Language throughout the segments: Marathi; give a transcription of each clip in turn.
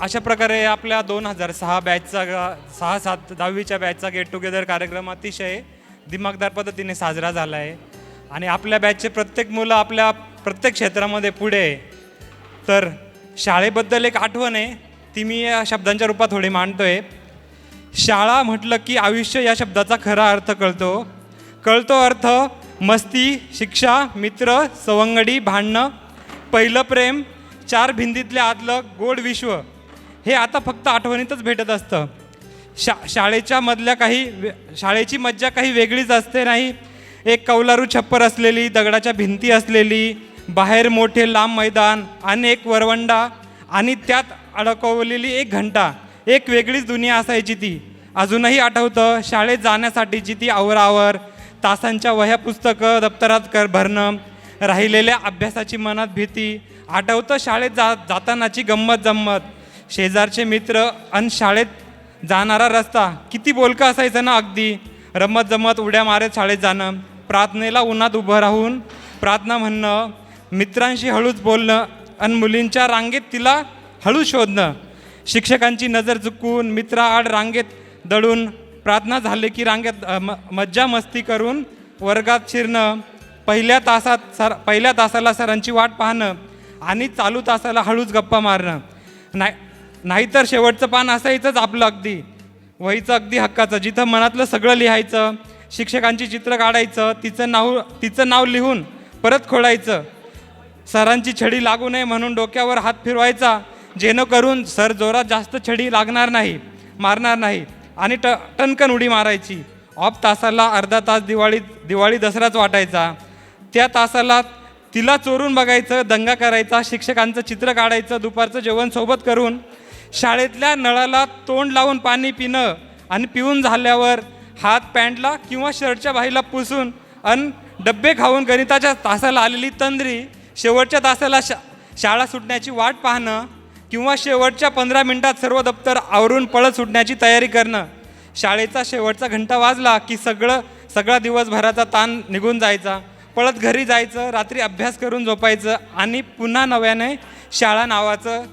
अशा प्रकारे आपल्या दोन हजार सहा बॅचचा ग- सहा सात दहावीच्या बॅचचा गेट टुगेदर कार्यक्रम अतिशय दिमागदार पद्धतीने साजरा झाला आहे आणि आपल्या बॅचचे प्रत्येक मुलं आपल्या प्रत्येक क्षेत्रामध्ये पुढे आहे. तर शाळेबद्दल एक आठवण आहे ती मी या शब्दांच्या रूपात थोडी मांडतोय. शाळा म्हटलं की आयुष्य या शब्दाचा खरा अर्थ कळतो. कळतो अर्थ मस्ती शिक्षा मित्र सवंगडी भांडणं पहिलं प्रेम चार भिंतीतल्या आतलं गोड विश्व. हे आता फक्त आठवणीतच भेटत असतं. शा शाळेच्या मधल्या काही वे- शाळेची मज्जा काही वेगळीच असते नाही. एक कौलारू छप्पर असलेली दगडाच्या भिंती असलेली बाहेर मोठे लांब मैदान आणि एक वरवंडा आणि त्यात अडकवलेली एक घंटा. एक वेगळीच दुनिया असायची ती. अजूनही आठवतं शाळेत जाण्यासाठीची ती आवरावर तासांच्या वह्या पुस्तकं दप्तरात कर भरणं राहिलेल्या अभ्यासाची मनात भीती. आठवतं शाळेत जा जातानाची गंमत जम्मत शेजारचे मित्र आणि शाळेत जाणारा रस्ता किती बोलका असायचं ना अगदी. रमत जमत उड्या मारत शाळेत जाणं प्रार्थनेला उन्हात उभं राहून प्रार्थना म्हणणं मित्रांशी हळूच बोलणं आणि मुलींच्या रांगेत तिला हळू शोधणं. शिक्षकांची नजर चुकून मित्राआड रांगेत दळून प्रार्थना झाले की रांगेत म मज्जा मस्ती करून वर्गात शिरणं पहिल्या तासात सर पहिल्या तासाला सरांची वाट पाहणं आणि चालू तासाला हळूच गप्पा मारणं. नाही नाहीतर शेवटचं पान असायचंच आपलं अगदी. वहीचं अगदी हक्काचं. जिथं मनातलं सगळं लिहायचं शिक्षकांची चित्र काढायचं तिचं नाव तिचं नाव लिहून परत खोडायचं सरांची छडी लागू नये म्हणून डोक्यावर हात फिरवायचा जेणेकरून सर जोरात जास्त छडी लागणार नाही मारणार नाही आणि ट टणकन उडी मारायची. ऑफ तासाला अर्धा तास दिवाळी दिवाळी दसराच वाटायचा. त्या तासाला तिला चोरून बघायचं दंगा करायचा शिक्षकांचं चित्र काढायचं दुपारचं जेवण सोबत करून शाळेतल्या नळाला तोंड लावून पाणी पिणं आणि पिऊन झाल्यावर हात पॅन्टला किंवा शर्टच्या बाहीला पुसून अन डब्बे खाऊन गणिताच्या तासाला आलेली तंद्री शेवटच्या तासाला शा शाळा सुटण्याची वाट पाहणं किंवा शेवटच्या पंधरा मिनिटात सर्व दप्तर आवरून पळत सुटण्याची तयारी करणं. शाळेचा शेवटचा घंटा वाजला की सगळं सगळा दिवसभराचा ताण निघून जायचा. पळत घरी जायचं रात्री अभ्यास करून झोपायचं आणि पुन्हा नव्याने शाळा नावाचं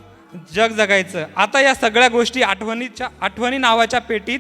जग जगायचं. आता या सगळ्या गोष्टी आठवणीच्या आठवणी नावाच्या पेटीत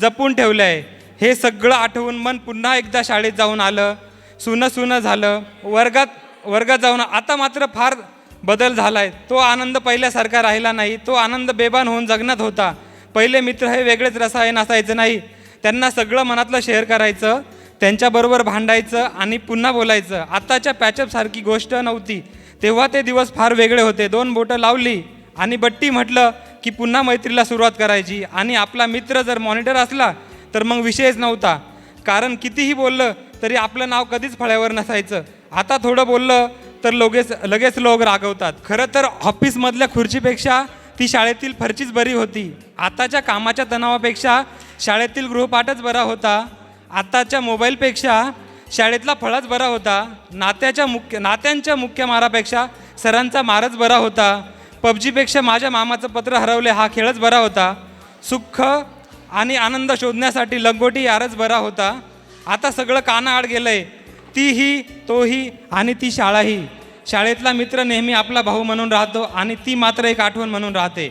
जपून ठेवलं आहे. हे सगळं आठवून मन पुन्हा एकदा शाळेत जाऊन आलं. सुनं सुनं झालं. वर्गात वर्गात जाऊन आता मात्र फार बदल झाला आहे तो आनंद पहिल्यासारखा राहिला नाही. तो आनंद बेबान होऊन जगण्यात होता. पहिले मित्र हे वेगळेच रसायन असायचं नाही. त्यांना सगळं मनातलं शेअर करायचं. त्यांच्याबरोबर भांडायचं आणि पुन्हा बोलायचं. आत्ताच्या पॅचअपसारखी गोष्ट नव्हती. तेव्हा ते दिवस फार वेगळे होते. दोन बोटं लावली. आणि बट्टी म्हटलं की पुन्हा मैत्रीला सुरुवात करायची. आणि आपला मित्र जर मॉनिटर असला तर मग विषयच नव्हता. कारण कितीही बोललं तरी आपलं नाव कधीच फळ्यावर नसायचं. आता थोडं बोललं तर लगेच लगेच लोक रागवतात. खरं तर ऑफिसमधल्या खुर्चीपेक्षा ती शाळेतील फरचीच बरी होती. आताच्या कामाच्या तणावापेक्षा शाळेतील गृहपाठच बरा होता. आताच्या मोबाईलपेक्षा शाळेतला फळाच बरा होता. नात्याच्या मुख्य नात्यांच्या मुख्य मारापेक्षा सरांचा मारच बरा होता. पबजीपेक्षा माझ्या मामाचं पत्र हरवले हा खेळच बरा होता. सुख आणि आनंद शोधण्यासाठी लंगोटी यारच बरा होता. आता सगळं कानाआड गेलंय. तीही तोही आणि ती शाळाही. शाळेतला मित्र नेहमी आपला भाऊ म्हणून राहतो आणि ती मात्र एक आठवण म्हणून राहते.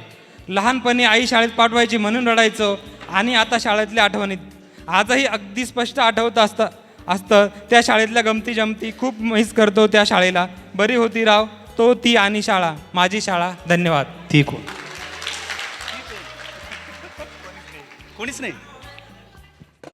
लहानपणी आई शाळेत पाठवायची म्हणून रडायचो आणि आता शाळेतल्या आठवणीत आजही अगदी स्पष्ट आठवत असतं असतं. त्या शाळेतल्या गमती जमती खूप मिस करतो त्या शाळेला. बरी होती राव. तो ती आणि शाळा माझी शाळा. धन्यवाद. ती कोण? कोणीच नाही.